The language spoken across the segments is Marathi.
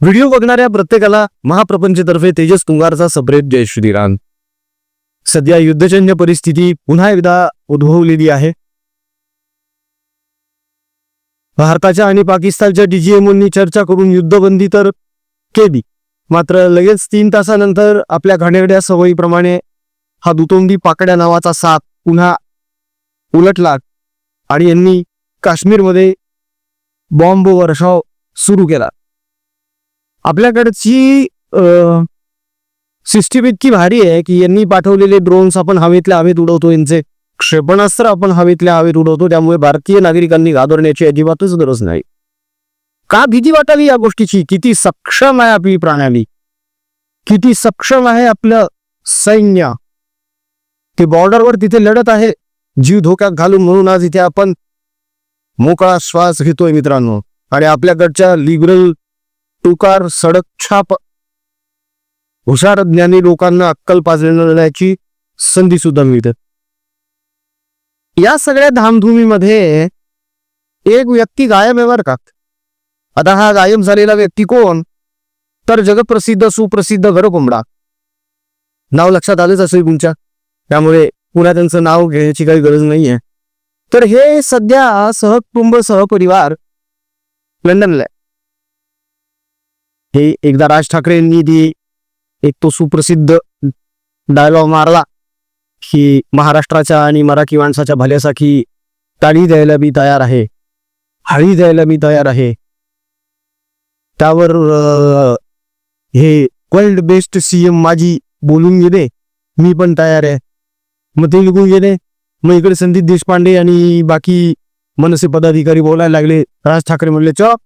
व्हिडिओ बघणाऱ्या प्रत्येकाला महाप्रपंचतर्फे तेजस तुंगारचा सप्रेट जय श्रीराम. सध्या युद्धजन्य परिस्थिती पुन्हा एकदा उद्भवलेली आहे. भारताच्या आणि पाकिस्तानच्या डीजीएमओंनी चर्चा करून युद्धबंदी तर केली. मात्र लगेच तीन तासानंतर आपल्या घाणेरड्या सवयीप्रमाणे हा दुतोंडी पाकड्या नावाचा साप पुन्हा उलटला आणि यांनी काश्मीरमध्ये बॉम्ब वर्षाव सुरू केला. आपल्याकडची सिस्टीम इतकी भारी आहे की यांनी पाठवलेले ड्रोन्स आपण हवेतल्या हवेत उडवतो यांचे क्षेपणास्त्र आपण हवेतल्या हवेत उडवतो त्यामुळे भारतीय नागरिकांनी घाबरण्याची अजिबातच गरज नाही. का भीती वाटावी या गोष्टीची? किती सक्षम आहे आपली प्रणाली? किती सक्षम आहे आपलं सैन्य? ते बॉर्डरवर तिथे लढत आहे. जीव धोक्यात घालून म्हणून आज इथे आपण मोकळा श्वास घेतोय मित्रांनो. आणि आपल्याकडच्या लिबरल टुकार सडक छाप. हुशार ज्ञानी लोकांना अक्कल पाजण्याची संधी सुद्धा मिळते. या सगळ्या धामधुमीमध्ये एक व्यक्ती गायब आहे बरं का? आता हा गायब झालेला व्यक्ती कोण? तर जगप्रसिद्ध सुप्रसिद्ध घरकोंबडा. नाव लक्षात आलंच असेल तुमच्या. त्यामुळे पुन्हा त्यांचं नाव घेण्याची काही गरज नाहीये. तर हे सध्या सहकुटुंब सहपरिवार लंडनला आहे. हे एकदा राज ठाकरेंनी ती एक तो सुप्रसिद्ध डायलॉग मारला की महाराष्ट्राच्या आणि मराठी माणसाच्या भल्यासाठी टाळी द्यायला मी तयार आहे हळी द्यायला मी तयार आहे. त्यावर हे वर्ल्ड बेस्ट सीएम माझी बोलून गेले मी पण तयार आहे. मग ते निघून गेले. मग इकडे संदीप देशपांडे आणि बाकी मनसे पदाधिकारी बोलायला लागले. राज ठाकरे म्हणले चॉप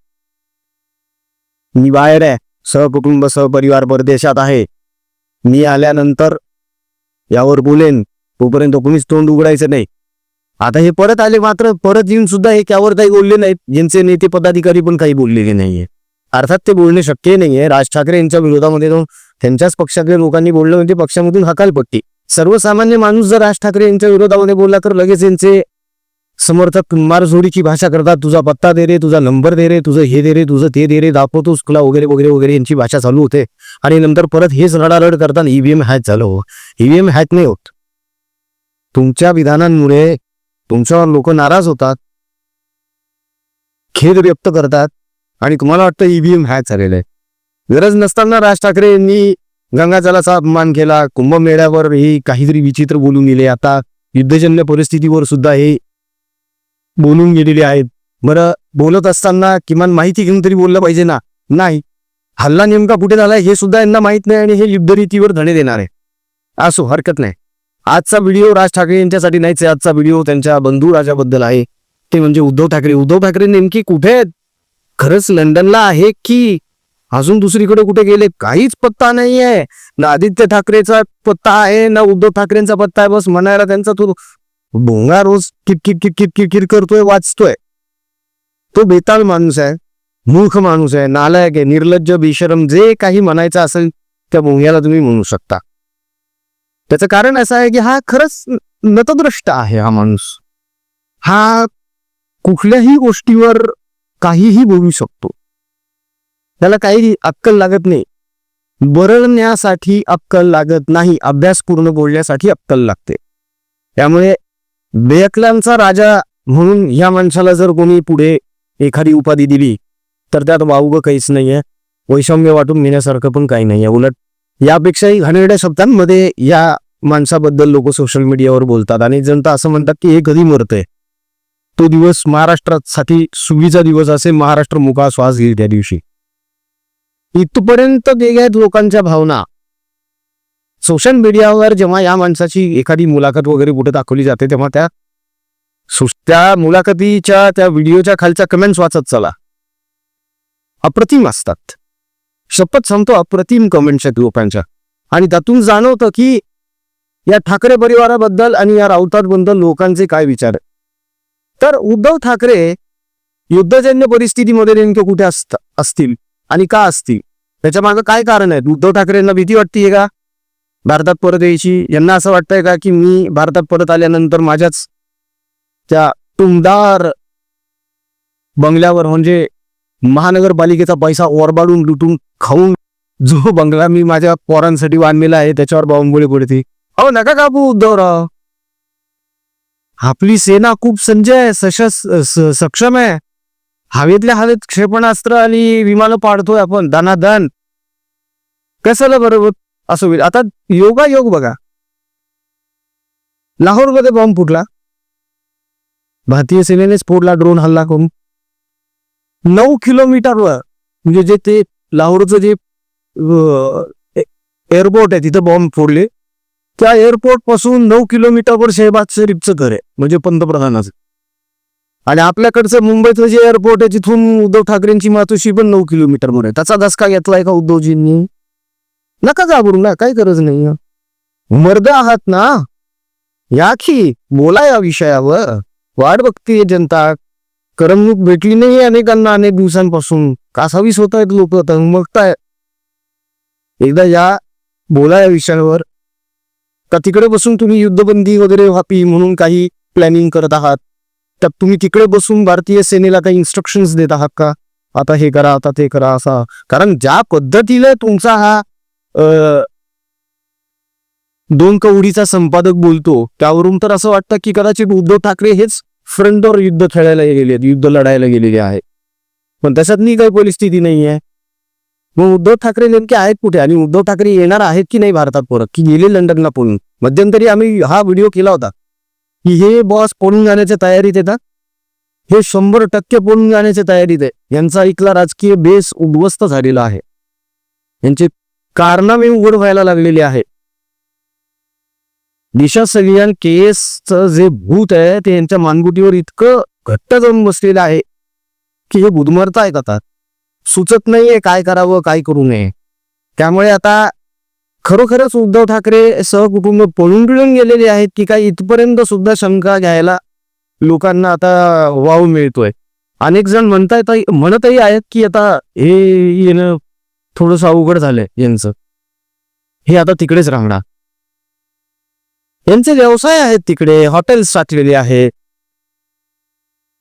मी बाहेर आहे. सहकुटुंब सहपरिवार परदेशात आहे. मी आल्यानंतर यावर बोलेन तोपर्यंत कोणीच तोंड उघडायचं नाही. आता हे परत आले मात्र परत येऊन सुद्धा हे त्यावर काही बोलले नाहीत. ज्यांचे नेते पदाधिकारी पण काही बोललेले नाहीये. अर्थात ते बोलणे शक्य नाहीये. राज ठाकरे यांच्या विरोधामध्ये जाऊन त्यांच्याच पक्षातल्या लोकांनी बोललं म्हणजे पक्षामधून हकालपट्टी. सर्वसामान्य माणूस जर राज ठाकरे यांच्या विरोधामध्ये बोलला तर लगेच यांचे समर्थक मारझोडीची भाषा करतात तुझा पत्ता दे रे तुझा नंबर दे रे तुझं हे दे रे तुझं ते दे रे दाखवतोस तुला वगैरे वगैरे वगैरे यांची भाषा चालू होते. आणि नंतर परत हेच रडारड करताना ईव्हीएम हॅक झालं हो. ईव्हीएम हॅक नाही होत. तुमच्या विधानांमुळे तुमच्यावर लोक नाराज होतात खेद व्यक्त करतात आणि तुम्हाला वाटतं ईव्हीएम हॅक झालेलं आहे. गरज नसताना राज ठाकरे यांनी गंगाजलाचा अपमान केला कुंभमेळ्यावर हे काहीतरी विचित्र बोलून गेले आता युद्धजन्य परिस्थितीवर सुद्धा हे बोलून गेलेले आहेत. बरं बोलत असताना किमान माहिती घेऊन तरी बोललं पाहिजे ना? नाही. हल्ला नेमका कुठे झालाय हे सुद्धा यांना माहीत नाही आणि हे युद्धरीतीवर धणे देणार आहे. असो हरकत नाही. आजचा व्हिडिओ राज ठाकरे यांच्यासाठी नाहीच आहे. आजचा व्हिडिओ त्यांच्या बंधू राजाबद्दल आहे. ते म्हणजे उद्धव ठाकरे. उद्धव ठाकरे नेमकी कुठे आहेत? खरंच लंडनला आहे की अजून दुसरीकडे कुठे गेले? काहीच पत्ता नाहीये. ना आदित्य ठाकरेचा पत्ता आहे ना उद्धव ठाकरेंचा पत्ता आहे. बस म्हणायला त्यांचा तो भोंगा रोज किटकिट किटकिट किटकिट करतोय वाचतोय. तो बेताल माणूस आहे मूर्ख माणूस आहे नालायक आहे निर्लज्ज बेशरम जे काही म्हणायचं असेल त्या भोंग्याला तुम्ही म्हणू शकता. त्याचं कारण असं आहे की हा खरंच नतद्रष्ट आहे हा माणूस. हा कुठल्याही गोष्टीवर काहीही बोलू शकतो. त्याला काही अक्कल लागत नाही. बरळण्यासाठी अक्कल लागत नाही अभ्यासपूर्ण बोलण्यासाठी अक्कल लागते. त्यामुळे बेअकलांचा राजा म्हणून ह्या माणसाला जर कोणी पुढे एखादी उपाधी दिली तर त्यात वावगं काहीच नाहीये. वैषम्य वाटून घेण्यासारखं पण काही नाहीये. उलट यापेक्षाही घाणेरड्या शब्दांमध्ये या माणसाबद्दल लोक सोशल मीडियावर बोलतात. आणि जनता असं म्हणतात की हे कधी मरतंय? तो दिवस महाराष्ट्रासाठी सुगीचा दिवस असे महाराष्ट्र मुका श्वास घेईल त्या दिवशी. इथपर्यंत गेल्या लोकांच्या भावना. सोशल मीडियावर जेव्हा या माणसाची एखादी मुलाखत वगैरे कुठे दाखवली जाते तेव्हा त्या त्या मुलाखतीच्या त्या व्हिडिओच्या खालच्या कमेंट्स वाचत चला. अप्रतिम असतात. शपथ सांगतो अप्रतिम कमेंट्स आहेत लोकांच्या. आणि त्यातून जाणवतं की या ठाकरे परिवाराबद्दल आणि या राऊतांबद्दल लोकांचे काय विचार तर उद्धव ठाकरे युद्धजन्य परिस्थितीमध्ये नेमके कुठे असत असतील आणि का असतील? त्याच्यामागे काय कारण आहेत? उद्धव ठाकरेंना भीती वाटतीये का? भारतात परत यायची. यांना असं वाटतंय का की मी भारतात परत आल्यानंतर माझ्याच त्या टुमदार बंगल्यावर म्हणजे महानगरपालिकेचा पैसा ओरबाडून लुटून खाऊन जो बंगला मी माझ्या पोरांसाठी बांधलेला आहे त्याच्यावर बावंबोळी पडते. अहो नका कापू उद्धवराव. आपली सेना खूप संजय सशस सक्षम आहे. हवेतल्या हवेत क्षेपणास्त्र आणि विमानं पाडतोय आपण दानादान कशाला बरोबर असं होईल. आता योगा योग बघा. लाहोरमध्ये बॉम्ब फुटला. भारतीय सेनेने स्फोटला ड्रोन हल्ला करून. नऊ किलोमीटरवर म्हणजे जे ते लाहोरचं जे एअरपोर्ट आहे तिथं बॉम्ब फोडले. त्या एअरपोर्टपासून नऊ किलोमीटरवर शहबाज शरीफचं घर आहे म्हणजे पंतप्रधानाचं. आणि आपल्याकडचं मुंबईचं जे एअरपोर्ट आहे तिथून उद्धव ठाकरेंची मातोशी पण नऊ किलोमीटरवर आहे. त्याचा धसका घेतलाय का उद्धवजींनी. नका घाबरू ना काही गरज नाही मर्द आहात ना? या की बोला या विषयावर. वाट बघतीये जनता. करमणूक भेटली नाही अनेकांना अनेक दिवसांपासून. कासावीस होत आहेत लोक? बघताय एकदा या बोला या विषयावर. का तिकडे बसून तुम्ही युद्धबंदी वगैरे व्हावी म्हणून काही प्लॅनिंग करत आहात? तर तुम्ही तिकडे बसून भारतीय सेनेला काही इन्स्ट्रक्शन्स देत आहात का? आता हे करा आता ते करा असा. कारण ज्या पद्धतीने तुमचा हा दोन कवडीचा संपादक बोलतो. त्यावरून तर असं वाटतं की कदाचित उद्धव ठाकरे हेच फ्रंटवर युद्ध खेळायला गेले आहेत युद्ध लढायला गेलेले आहे पण त्याच्यातनी काही परिस्थिती नाही आहे मग उद्धव ठाकरे नेमके आहेत कुठे? आणि उद्धव ठाकरे येणार आहेत की नाही भारतात परत? की गेले लंडनला पळून? मध्यंतरी आम्ही हा व्हिडिओ केला होता. की हे बॉस पळून जाण्याच्या तयारीत येतात. हे शंभर टक्के पळून जाण्याच्या तयारीत आहे. यांचा इथला राजकीय बेस उद्ध्वस्त झालेला आहे. यांचे कारनामे उघड व्हायला लागलेले आहे. निशा सलियान केसचं जे भूत आहे ते यांच्या मानगुटीवर इतकं घट्ट जाऊन बसलेलं आहे की हे बुधमरता आता. सुचत नाहीये काय करावं काय करू नये. त्यामुळे आता खरोखरच उद्धव ठाकरे सहकुटुंब पळून पिळून गेलेले आहेत की काय इथपर्यंत सुद्धा शंका घ्यायला लोकांना आता वाव मिळतोय. अनेक जण म्हणताय म्हणतही आहेत की आता हे येणं थोडंसं अवघड झालंय यांचं. हे आता तिकडेच राहणार. यांचे व्यवसाय आहेत तिकडे हॉटेल्स साठलेले आहेत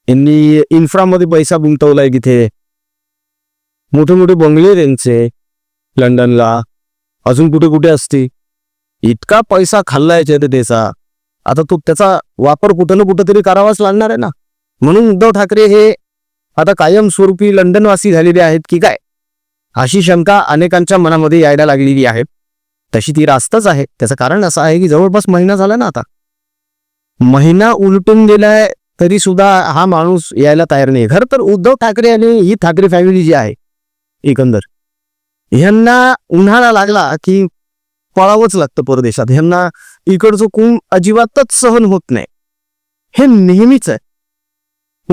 यांनी इन्फ्रामध्ये पैसा गुंतवलाय तिथे. मोठे मोठे बंगले आहेत त्यांचे लंडनला. अजून कुठे कुठे असते? इतका पैसा खाल्लाय जनतेचा आता तो त्याचा वापर कुठं ना कुठं तरी करावाच लागणार आहे ना. म्हणून उद्धव ठाकरे हे आता कायमस्वरूपी लंडनवासी झालेले आहेत की काय? अशी शंका अनेकांच्या मनामध्ये यायला लागलेली आहे. तशी ती रास्तच आहे. त्याचं कारण असं आहे की जवळपास महिना झाला ना आता. महिना उलटून गेलाय तरी सुद्धा हा माणूस यायला तयार नाही खरं तर उद्धव ठाकरे आणि ही ठाकरे फॅमिली जी आहे एकंदर ह्यांना उन्हाळा लागला की पळावंच लागतं परदेशात. ह्यांना इकडचं कुंभ अजिबातच सहन होत नाही. हे नेहमीच आहे.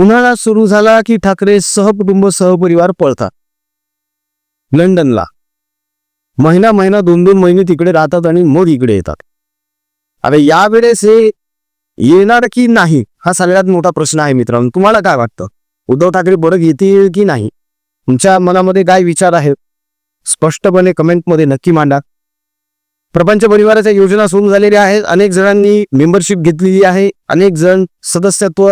उन्हाळा सुरू झाला की ठाकरे सहकुटुंब सहपरिवार पळतात. लंडनला. महिना महिना दोन दोन महिने तिकडे राहतात आणि मग इकडे येतात. आता यावेळेस हे येणार की नाही हा सगळ्यात मोठा प्रश्न आहे मित्रांनो. तुम्हाला काय वाटतं? उद्धव ठाकरे बरं येतील की नाही? तुमच्या मनामध्ये काय विचार आहेत? स्पष्टपणे कमेंटमध्ये नक्की मांडा. प्रपंच परिवाराच्या योजना सुरू झालेल्या आहेत. अनेक जणांनी मेंबरशिप घेतलेली आहे. अनेक जण सदस्यत्व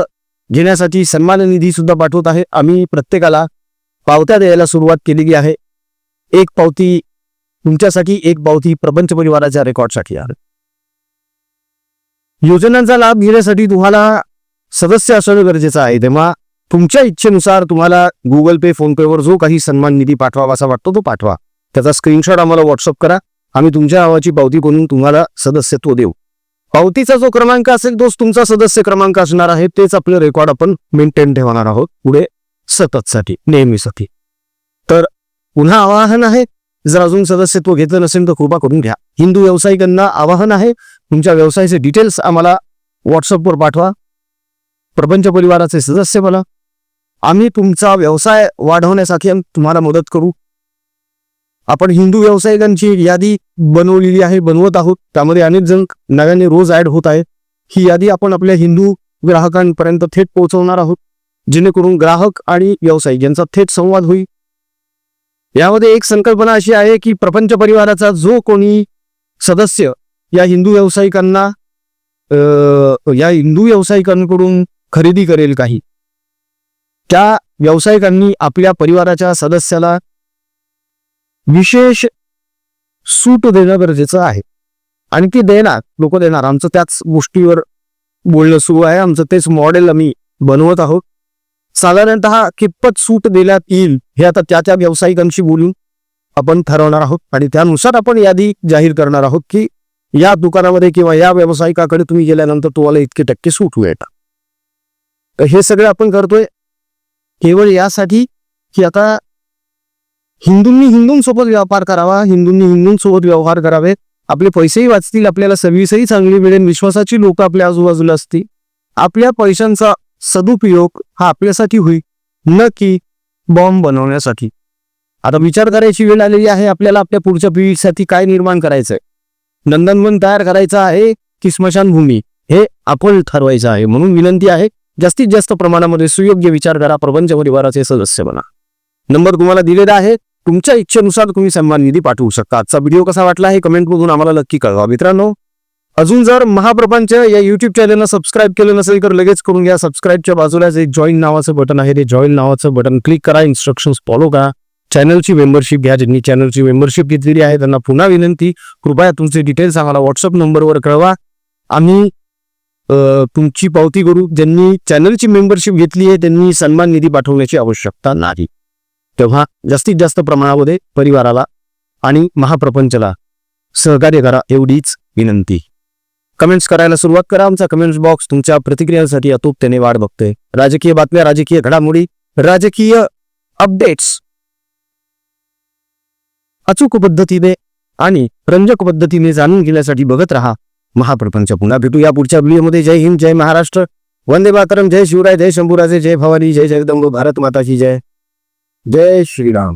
घेण्यासाठी सन्मान निधी सुद्धा पाठवत आहे आम्ही प्रत्येकाला पावत्या द्यायला सुरुवात केलेली आहे. एक पावती तुमच्यासाठी एक पावती प्रपंच परिवाराच्या रेकॉर्डसाठी आहे. योजनांचा लाभ घेण्यासाठी तुम्हाला सदस्य असणं गरजेचं आहे. तेव्हा तुमच्या इच्छेनुसार तुम्हाला गुगल पे फोन पेवर जो काही सन्मान निधी पाठवावा असा वाटतो तो पाठवा. त्याचा स्क्रीनशॉट आम्हाला व्हॉट्सअप करा. आम्ही तुमच्या नावाची पावती करून तुम्हाला सदस्यत्व देऊ. पावतीचा जो क्रमांक असेल तोच तुमचा सदस्य क्रमांक असणार आहे. तेच आपलं रेकॉर्ड आपण मेंटेन ठेवणार आहोत. पुढे सततसाठी नेहमीसाठी. पुन्हा आवाहन आहे. जर अजून सदस्यत्व घेतलं नसेल तर कृपा करून घ्या. हिंदू व्यावसायिकांना आवाहन आहे. तुमच्या व्यवसायाचे डिटेल्स आम्हाला व्हॉट्सअपवर पाठवा. प्रपंच परिवाराचे सदस्य बना आम्ही तुमचा व्यवसाय वाढवण्यासाठी तुम्हाला मदत करू. आपण हिंदू व्यावसायिकांची यादी बनवलेली आहे बनवत आहोत. त्यामध्ये अनेक जण नव्याने रोज ऍड होत आहे ही यादी आपण आपल्या हिंदू ग्राहकांपर्यंत थेट पोहोचवणार आहोत. जेणेकरून ग्राहक आणि व्यावसायिक यांचा थेट संवाद होईल. यामध्ये एक संकल्पना अशी आहे की प्रपंच परिवाराचा जो कोणी सदस्य या हिंदू व्यावसायिकांना या हिंदू व्यावसायिकांकडून खरेदी करेल काही त्या व्यावसायिकांनी आपल्या परिवाराच्या सदस्याला विशेष सूट देणं गरजेचं आहे. आणि ती देणार लोक देणार. आमचं त्याच गोष्टीवर बोलणं सुरू आहे. आमचं तेच मॉडेल आम्ही बनवत आहोत. साधारणतः कितपत सूट देण्यात येईल हे आता त्या त्या व्यावसायिकांशी बोलून आपण ठरवणार आहोत. आणि त्यानुसार आपण यादी जाहीर करणार आहोत की या दुकानामध्ये किंवा या व्यावसायिकाकडे तुम्ही गेल्यानंतर तुम्हाला इतके टक्के सूट मिळतात. तर हे सगळं आपण करतोय. केवळ यासाठी की आता हिंदूंनी हिंदूंसोबत व्यापार करावा हिंदूंनी हिंदूंसोबत व्यवहार करावे. आपले पैसेही वाचतील आपल्याला सर्व्हिसही चांगली मिळेल विश्वासाची लोक आपल्या आजूबाजूला असतील. आपल्या पैशांचा सदुपयोग हा आपल्यासाठी होईल न की बॉम्ब बनवण्यासाठी. आता विचार करायची वेळ आलेली आहे आपल्याला आपल्या पुढच्या पिढीसाठी काय निर्माण करायचंय? नंदनवन तयार करायचं आहे की स्मशानभूमी? हे आपण ठरवायचं आहे म्हणून विनंती आहे जास्तीत जास्त प्रमाणामध्ये सुयोग्य विचार करा प्रपंच परिवाराचे सदस्य बना. नंबर तुम्हाला दिलेला आहे तुमच्या इच्छेनुसार तुम्ही सन्मान निधी पाठवू शकता. आजचा व्हिडिओ कसा वाटला हे कमेंट आम्हाला नक्की कळवा. मित्रांनो अजून जर महाप्रपंच या युट्यूब चॅनलला सबस्क्राईब केलं नसेल तर लगेच करून घ्या. सबस्क्राईबच्या बाजूलाच एक जॉईन नावाचं बटन आहे. ते जॉईन नावाचं बटन क्लिक करा. इन्स्ट्रक्शन फॉलो करा. चॅनलची मेंबरशिप घ्या. ज्यांनी चॅनलची मेंबरशिप घेतलेली आहे त्यांना पुन्हा विनंती. कृपया तुमचे डिटेल्स आम्हाला व्हॉट्सअप नंबरवर कळवा. आम्ही तुमची पावती करू. ज्यांनी चॅनलची मेंबरशिप घेतली आहे त्यांनी सन्मान निधी पाठवण्याची आवश्यकता नाही. तेव्हा जास्तीत जास्त प्रमाणामध्ये परिवाराला आणि महाप्रपंचला सहकार्य करा. एवढीच विनंती. कमेंट्स करायला सुरुवात करा. आमचा कमेंट्स बॉक्स तुमच्या प्रतिक्रियांसाठी अतुपतेने वाट बघतोय राजकीय बातम्या राजकीय घडामोडी राजकीय अपडेट्स अचूक पद्धतीने आणि रंजक पद्धतीने जाणून घेण्यासाठी बघत राहा. महाप्रपंच पुन्हा भेटू या पुढच्या व्हिडिओमध्ये जय हिंद जय महाराष्ट्र. वंदे मातरम. जय शिवराय जय शंभूराजे जय भवानी जय जगदंब भारत माताची जय. जय श्रीराम.